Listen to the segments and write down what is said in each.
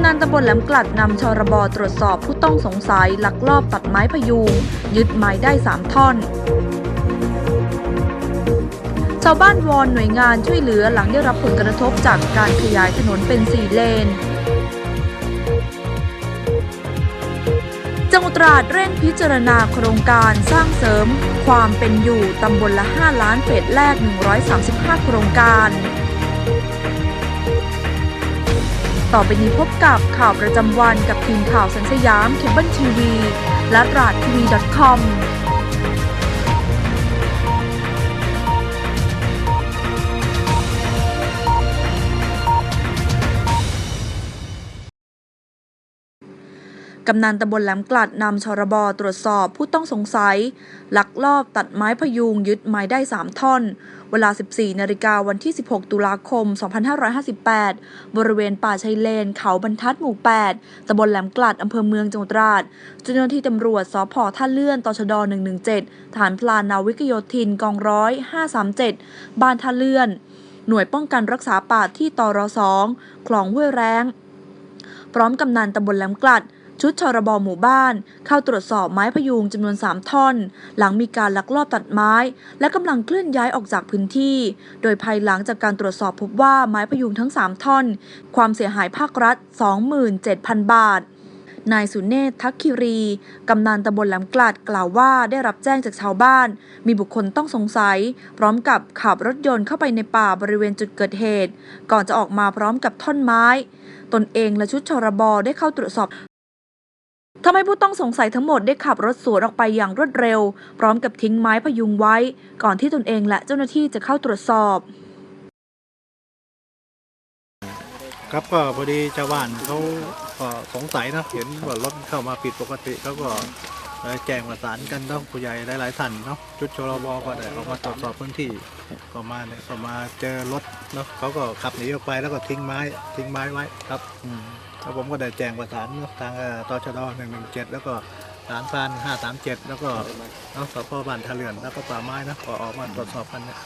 ำนันตำบลแหลมกลัดนำชรบตรวจสอบผู้ต้องสงสัยลักลอบตัดไม้พยุงยึดไม้ได้ 3 ท่อน ชาวบ้านวอนหน่วยงานช่วยเหลือหลังได้รับผลกระทบจากการขยายถนนเป็น4เลนจังหวัดตราดเร่งพิจารณาโครงการสร้างเสริม ความเป็นอยู่ตำบลละ 5 ล้านเฟสแรก 135 โครงการ ต่อไปนี้พบกับข่าวประจำวันกับทีมข่าวสันสยามเคเบิลทีวีและตราดทีวี .com กำนันตำบลแหลมกลัดนำชรบตรวจสอบผู้ต้องสงสัย ลักลอบตัดไม้พยุงยึดไม้ได้ 3 ท่อน เวลา 14 นาฬิกาวันที่ 16 ตุลาคม 2558 บริเวณป่าชายเลน เขาบรรทัดหมู่ 8 ตำบลแหลมกลัด อำเภอเมืองจังหวัดตราดเจ้าหน้าที่ตำรวจสพท่าเลื่อนตชด 117 ฐานพลานนาวิกโยธินกองร้อย 537 บ้านท่าเลื่อน หน่วยป้องกันรักษาป่าที่ตร2คลองห้วยแรง พร้อมกำนันตำบลแหลมกลัด ชุดชรบหมู่บ้าน เข้าตรวจสอบไม้พยุงจำนวน 3 ท่อน หลังมีการลักลอบตัดไม้ และกำลังเคลื่อนย้ายออกจากพื้นที่ โดยภายหลังจากการตรวจสอบพบว่าไม้พยุงทั้ง 3 ท่อน ความเสียหายภาครัฐ 27,000 บาทนายสุเนศทักคิรี กำนันตำบลแหลมกลัดกล่าวว่าได้รับแจ้งจากชาวบ้าน มีบุคคลต้องสงสัย พร้อมกับขับรถยนต์เข้าไปในป่าบริเวณจุดเกิดเหตุ ก่อนจะออกมาพร้อมกับท่อนไม้ ตนเองและชุดชรบได้เข้าตรวจสอบ ทำให้ผู้ต้องสงสัยทั้งหมดได้ขับรถสวนออกไปอย่างรวดเร็ว พร้อมกับทิ้งไม้พยุงไว้ ก่อนที่ตนเองและเจ้าหน้าที่จะเข้าตรวจสอบ ครับก็พอดีชาวบ้านเขาก็สงสัยนะเห็นว่ารถเข้ามาผิดปกติเขาก็เลยแจ้งประสานกันต้องผู้ใหญ่หลายๆท่านเนาะชุดชลบก็ได้ออกมาตรวจสอบพื้นที่ก็มาเนี่ยก็มาเจอรถเนาะเขาก็ขับหนีออกไปแล้วก็ทิ้งไม้ทิ้งไม้ไว้ครับอืม แล้วผมก็ได้แจ้งประสานเนาะทางเอ่อตชดหนึ่งหนึ่งเจ็ดแล้วก็ฐานพรานห้าสามเจ็ดแล้วก็เนาะสพบ้านทะเลือนแล้วก็ป่าไม้นะก็ออกมาตรวจสอบกันเนี่ย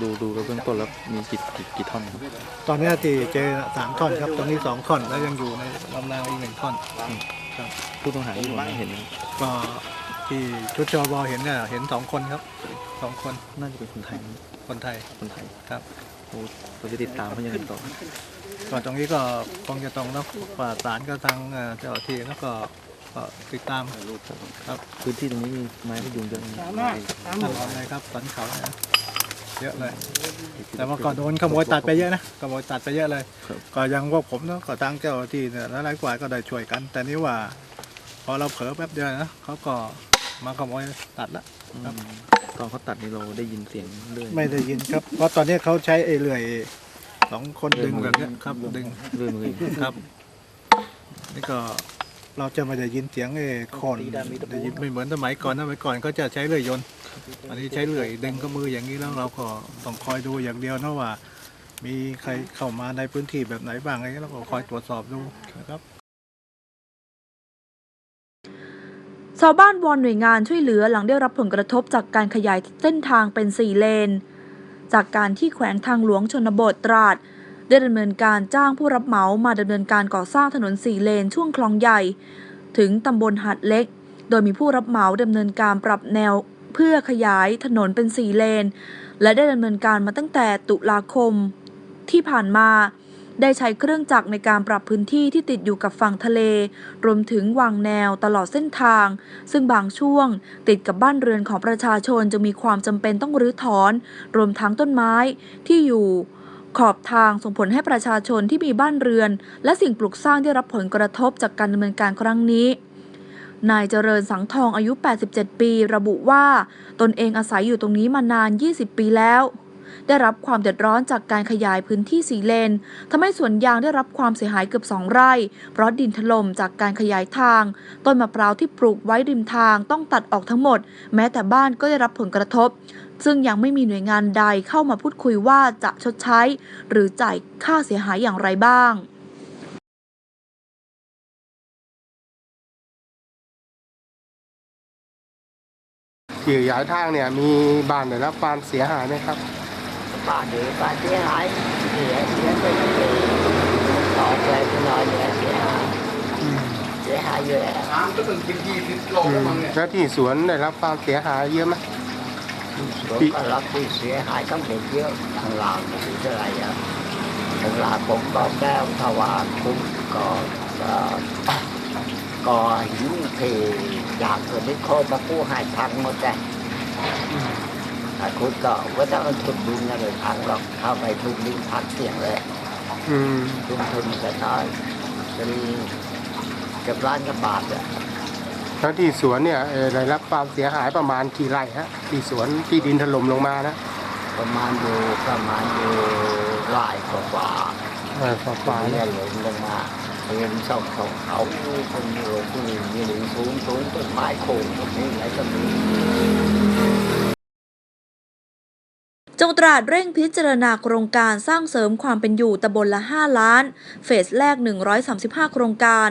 ดูดูเบื้องต้นแล้วมีกี่กี่กี่ท่อนครับตอนนี้ที่เจอสามท่อนครับตรงนี้สองท่อนแล้วยังอยู่ในลำนางอีกหนึ่งท่อนครับผู้ต้องหาที่ผมเห็นนะครับก็ที่ชุดจอบอเห็นก็เห็นสองคนครับสองคนน่าจะเป็นคนไทยนะคนไทยคนไทยครับโอ้เราจะติดตามเขายังไงต่อ ก็ตรงนี้ก็คงจะต้องต้องประสานกับทางเอ่อเจ้าหน้าที่แล้วก็ก็ติดตามครับพื้นที่ตรงนี้มีไม้พยุงเยอะไหมตลอดเลยครับสันเขาเนี่ยเยอะเลย แต่ว่าก็โดนขโมยตัดไปเยอะนะขโมยตัดไปเยอะเลยครับก็ยังพวกผมเนาะก็ทางเจ้าหน้าที่เนี่ยหลายๆกว่าก็ได้ช่วยกัน แต่นี่ว่า พอเราเผลอแป๊บเดียวนะเขาก็มาขโมยตัดละครับอืมตอนเขาตัดนี่เราได้ยินเสียงเรื่อยไม่ได้ยินครับ เพราะตอนนี้เขาใช้ไอ้เลื่อย สองคนดึงแบบเนี้ยครับดึงเรื่อยมือครับ นี่ก็เราจะไม่ได้ยินเสียงไอ้คอนได้ยินไม่เหมือนสมัยก่อนสมัยก่อนเขาจะใช้เลื่อยยนต์อันนี้ใช้เลื่อยดึงก็มืออย่างนี้แล้วเราก็ต้องคอยดูอย่างเดียวนะว่า มีใครเข้ามาในพื้นที่แบบไหนบ้างอะไรเงี้ยเราก็คอยตรวจสอบดูนะครับ ชาวบ้านวอนหน่วยงานช่วยเหลือหลังได้รับผลกระทบจากการขยายเส้นทางเป็น 4 เลน จากการที่แขวงทางหลวงชนบทตราด ได้ดำเนินการจ้างผู้รับเหมามาดำเนินการก่อสร้างถนนสี่เลนช่วงคลองใหญ่ ถึงตำบลหัดเล็ก โดยมีผู้รับเหมาดำเนินการปรับแนวเพื่อขยายถนนเป็นสี่เลน และได้ดำเนินการมาตั้งแต่ตุลาคม ที่ผ่านมา ได้ใช้เครื่องจักรในการปรับพื้นที่ที่ติดอยู่กับฝั่งทะเล รวมถึงวางแนวตลอดเส้นทาง ซึ่งบางช่วง ติดกับบ้านเรือนของประชาชนจะมีความจำเป็นต้องรื้อถอน รวมทั้งต้นไม้ที่อยู่ขอบทางส่งผลให้ประชาชนที่มีบ้านเรือน และสิ่งปลูกสร้างได้รับผลกระทบจากการดำเนินการครั้งนี้ นายเจริญสังทองอายุ 87 ปี ระบุว่า ตนเองอาศัยอยู่ตรงนี้มานาน 20 ปีแล้ว ได้รับความเดือดร้อนจากการขยายพื้นที่สีเลนทำให้สวนยางได้รับความเสียหายเกือบ2ไร่ เพราะดินถล่มจากการขยายทาง ต้นมะพร้าวที่ปลูกไว้ริมทางต้องตัดออกทั้งหมด แม้แต่บ้านก็ได้รับผลกระทบ ซึ่งยังไม่มีหน่วยงานใดเข้ามาพูดคุยว่าจะชดใช้ หรือจ่ายค่าเสียหายอย่างไรบ้างที่ย้ายทางเนี่ยมีบ้านได้รับความเสียหายไหมครับ บ้านเดือบ้าเสียหายเสียเสียเป็นเสียต่อแรงไปหน่อยเนี่ยเสียหายเสียหายเยอะน้ำก็ต้อืมแล้วที่สวนได้รับความเสียหายเยอะไหมผมก็รับผู้เสียหายทั้งหมดเยอะทางลาวไม่รู้เท่าไหร่อะทางลาวผมก็แก้วทวารคุ้มก็ก็หินเทอยากเกิดนิโคมาผู้ให้พังหมดเลย ถ้าคุณก็ว่าถ้ามันทุบดินก็เลยพังหรอกเข้าไปทุบดินพักเสียงเลยอืมทุนทุนแต่น้อยเป็นเกือบล้านกับบาทอะแล้วที่สวนเนี่ยเอ่อได้รับความเสียหายประมาณกี่ไร่ฮะที่สวนที่ดินถล่มลงมานะประมาณอยู่ประมาณอยู่หลายกว่ากว่าเออฝ่าฝ่าเนี่เนี่ยยหล่นลงมาเป็นช่องของเขาคนมีโรงที่มีมีหลุมสูงสูงต้นไม้โค้งตรงนี้อะไรก็มี ตราดเร่งพิจารณาโครงการสร้างเสริมความเป็นอยู่ตำบลละ 5 ล้าน เฟสแรก 135 โครงการ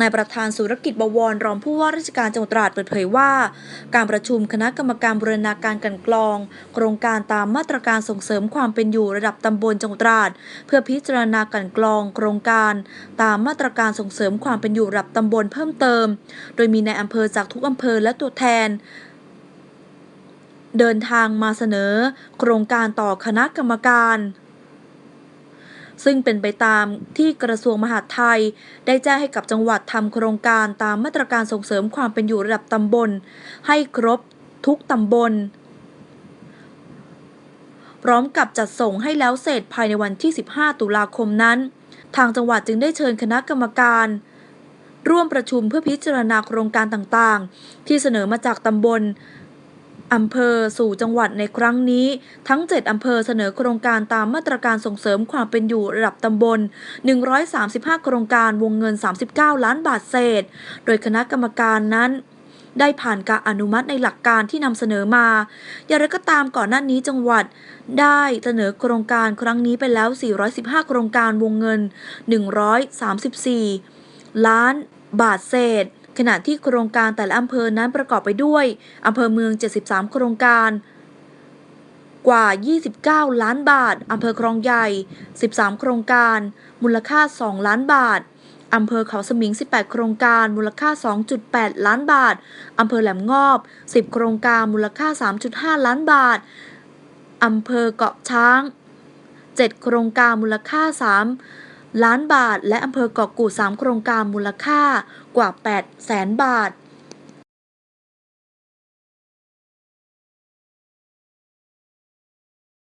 นายประธานสุรกิจบวรรองผู้ว่าราชการจังหวัดตราดเปิดเผยว่า การประชุมคณะกรรมการบูรณาการกลันกรอง โครงการตามมาตรการส่งเสริมความเป็นอยู่ระดับตำบลจังหวัดตราด เพื่อพิจารณากลันกรอง โครงการ ตามมาตรการส่งเสริมความเป็นอยู่ระดับตำบลเพิ่มเติม โดยมีนายอำเภอจากทุกอำเภอและตัวแทน เดินทางมาเสนอโครงการต่อคณะกรรมการ ซึ่งเป็นไปตามที่กระทรวงมหาดไทย ได้แจ้งให้กับจังหวัดทำโครงการตามมาตรการส่งเสริมความเป็นอยู่ระดับตำบล ให้ครบทุกตำบล พร้อมกับจัดส่งให้แล้วเสร็จภายในวันที่ 15 ตุลาคมนั้น ทางจังหวัดจึงได้เชิญคณะกรรมการร่วมประชุมเพื่อพิจารณาโครงการต่างๆ ที่เสนอมาจากตำบล อำเภอสู่จังหวัดในครั้งนี้ ทั้ง 7 อำเภอเสนอโครงการตามมาตรการส่งเสริมความเป็นอยู่ระดับตำบล 135 โครงการวงเงิน 39 ล้านบาทเศษ โดยคณะกรรมการนั้นได้ผ่านการอนุมัติในหลักการที่นำเสนอมา อย่างไรก็ตามก่อนหน้านี้จังหวัด ได้เสนอโครงการครั้งนี้ไปแล้ว 415 โครงการวงเงิน 134 ล้านบาทเศษ ขณะที่โครงการแต่ละอำเภอนั้นประกอบไปด้วยอำเภอเมือง 73 โครงการ กว่า 29 ล้านบาทอำเภอคลองใหญ่ 13 โครงการ มูลค่า 2 ล้านบาทอำเภอเขาสมิง 18 โครงการ มูลค่า 2.8 ล้านบาทอำเภอแหลมงอบ 10 โครงการ มูลค่า 3.5 ล้านบาทอำเภอเกาะช้าง 7 โครงการ มูลค่า 3 ล้านบาท และอำเภอเกาะกูด3โครงการมูลค่ากว่า 8 แสนบาท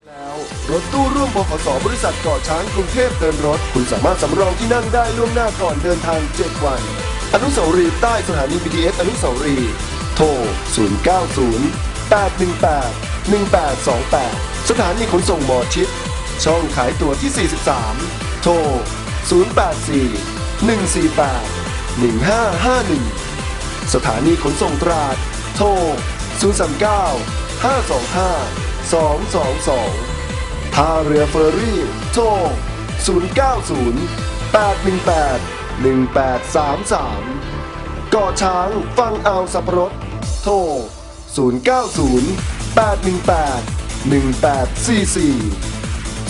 แล้วรถตู้ร่วมบขสบริษัทเกาะช้างกรุงเทพเดินรถ คุณสามารถสำรองที่นั่งได้ล่วงหน้าก่อนเดินทาง 7 วัน อนุสาวรีย์ใต้สถานี BTS อนุสาวรีย์โทร 090 818 1828 สถานีขนส่งหมอชิด ช่องขายตั๋วที่ 43 โทร 084 148 1551 สถานีขนส่งตราด โทร 039 525 222 ท่าเรือเฟอร์รี่ โทร 090 818 1833กาะช้างฟังเอาสับปะรดโทร 090 818 1844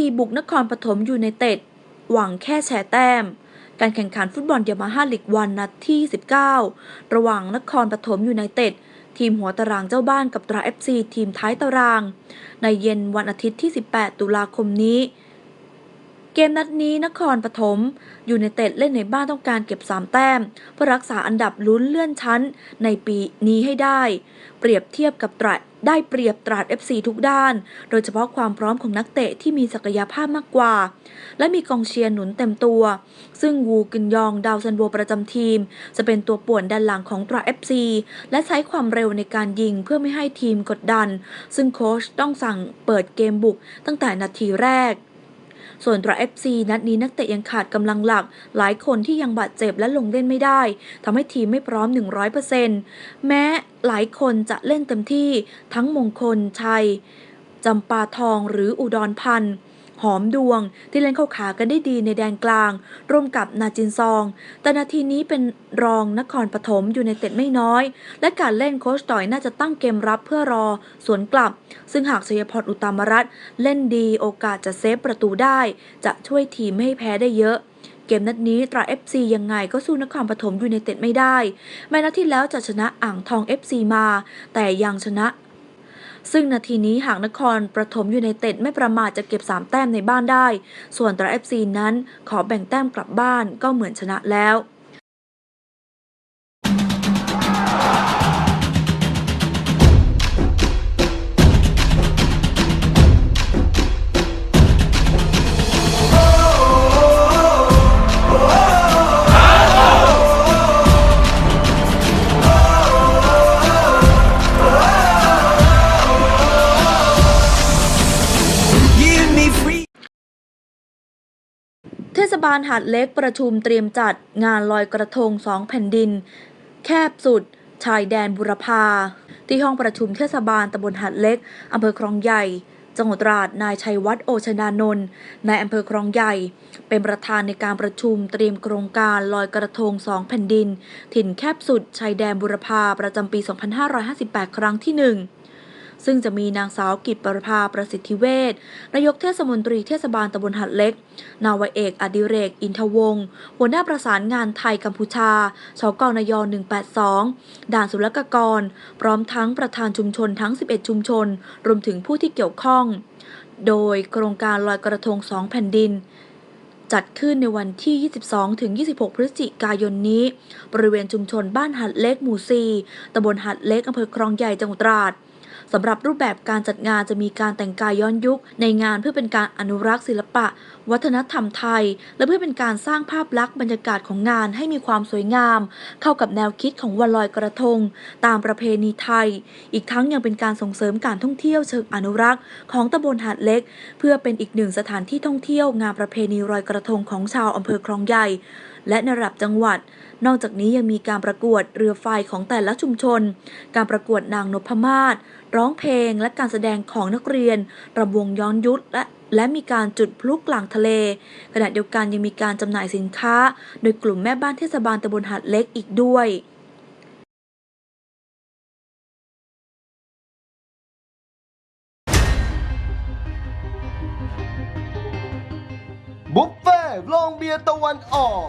ราด FC บุกนครปฐมยูไนเต็ด หวังแค่แชร์แต้ม การแข่งขันฟุตบอลยามาฮ่าลีกวันนัดที่ 19 ระหว่างนครปฐมยูไนเต็ด ทีมหัวตารางเจ้าบ้านกับตราเอฟซีทีมท้ายตาราง ในเย็นวันอาทิตย์ที่ 18 ตุลาคมนี้ เกมนัดนี้นครปฐมอยู่ในเต็ดเล่นในบ้านต้องการเก็บ 3 แต้ม เพื่อรักษาอันดับลุ้นเลื่อนชั้นในปีนี้ให้ได้ เปรียบเทียบกับตราดได้เปรียบตราด FC ทุกด้าน โดยเฉพาะความพร้อมของนักเตะที่มีศักยภาพมากกว่า และมีกองเชียร์หนุนเต็มตัว ซึ่งวูกึนยองดาวซันโวประจำทีม จะเป็นตัวป่วนด้านหลังของตรา FC และใช้ความเร็วในการยิงเพื่อไม่ให้ทีมกดดัน ซึ่งโค้ชต้องสั่งเปิดเกมบุกตั้งแต่นาทีแรก ส่วนตราเอฟซีนัดนี้นักเตะยังขาดกำลังหลัก หลายคนที่ยังบาดเจ็บและลงเล่นไม่ได้ทำให้ทีมไม่พร้อม 100%แม้หลายคนจะเล่นเต็มที่ทั้งมงคลชัยจำปาทองหรืออุดรพันธ์ หอมดวง ที่เล่นเข้าขากันได้ดีในแดนกลาง ร่วมกับนาจินซอง แต่นาทีนี้เป็นรองนครปฐมอยู่ในเต็ดไม่น้อย และการเล่นโคชต่อยน่าจะตั้งเกมรับเพื่อรอสวนกลับ ซึ่งหากชัยพรอุตามรัตน์เล่นดีโอกาสจะเซฟประตูได้ จะช่วยทีมไม่ให้แพ้ได้เยอะเกมนัดนี้ตรา FC ยังไงก็สู้นครปฐมอยู่ในเต็ดไม่ได้ แม้นัดที่แล้วจะชนะอ่างทอง FC มา แต่ยังชนะ ซึ่งนาทีนี้หากนครประถมอยู่ในเต็ดไม่ประมาทจะเก็บ 3 แต้มในบ้านได้ ส่วนตราเอฟซีนั้นขอแบ่งแต้มกลับบ้านก็เหมือนชนะแล้ว ทศบาลหาดเล็กประชุมเตรียมจัดงานลอยกระทงสองแผ่นดิน แคบสุด ชายแดนบุรพา ที่ห้องประชุมเทศบาลตำบลหาดเล็กอำเภอคลองใหญ่จังหวัดตราดนายชัยวัฒน์โอชนานนท์นายอำเภอคลองใหญ่ เป็นประธานในการประชุมเตรียมโครงการลอยกระทงสองแผ่นดิน ถิ่นแคบสุด ชายแดนบุรพาประจำปี 2558 ครั้งที่หนึ่ง ซึ่งจะมีนางสาวกิตปรภาประสิทธิเวชนายกเทศมนตรีเทศบาลตำบลหัดเล็ก นาวเอกอดิเรก อินทวงศ์หัวหน้าประสานงานไทยกัมพูชาชกนย 182 ด่านศุลกากร พร้อมทั้งประธานชุมชนทั้ง 11 ชุมชน รวมถึงผู้ที่เกี่ยวข้อง โดยโครงการลอยกระทงสองแผ่นดินจัดขึ้นในวันที่ 22 ถึง 26 พฤศจิกายนนี้ บริเวณชุมชนบ้านหัดเล็กหมู่ 4ตำบลหัดเล็กอำเภอคลองใหญ่จังหวัดตราด สำหรับรูปแบบการจัดงานจะมีการแต่งกายย้อนยุค ในงานเพื่อเป็นการอนุรักษ์ศิลปะ วัฒนธรรมไทย และเพื่อเป็นการสร้างภาพลักษณ์บรรยากาศของงานให้มีความสวยงาม เข้ากับแนวคิดของวันลอยกระทง ตามประเพณีไทย อีกทั้งยังเป็นการส่งเสริมการท่องเที่ยวเชิงอนุรักษ์ ของตำบลหาดเล็ก เพื่อเป็นอีกหนึ่งสถานที่ท่องเที่ยวงานประเพณีลอยกระทงของชาวอำเภอคลองใหญ่ และในระดับจังหวัด นอกจากนี้ยังมีการประกวดเรือไฟของแต่ละชุมชน การประกวดนางนพมาศร้องเพลงและการแสดงของนักเรียนรำวงย้อนยุทธและและมีการจุดพลุกลางทะเล ขณะเดียวกันยังมีการจำหน่ายสินค้า โดยกลุ่มแม่บ้านเทศบาลตำบลหาดเล็กอีกด้วยบุฟเฟ่ต์โรงเบียร์ตะวันออก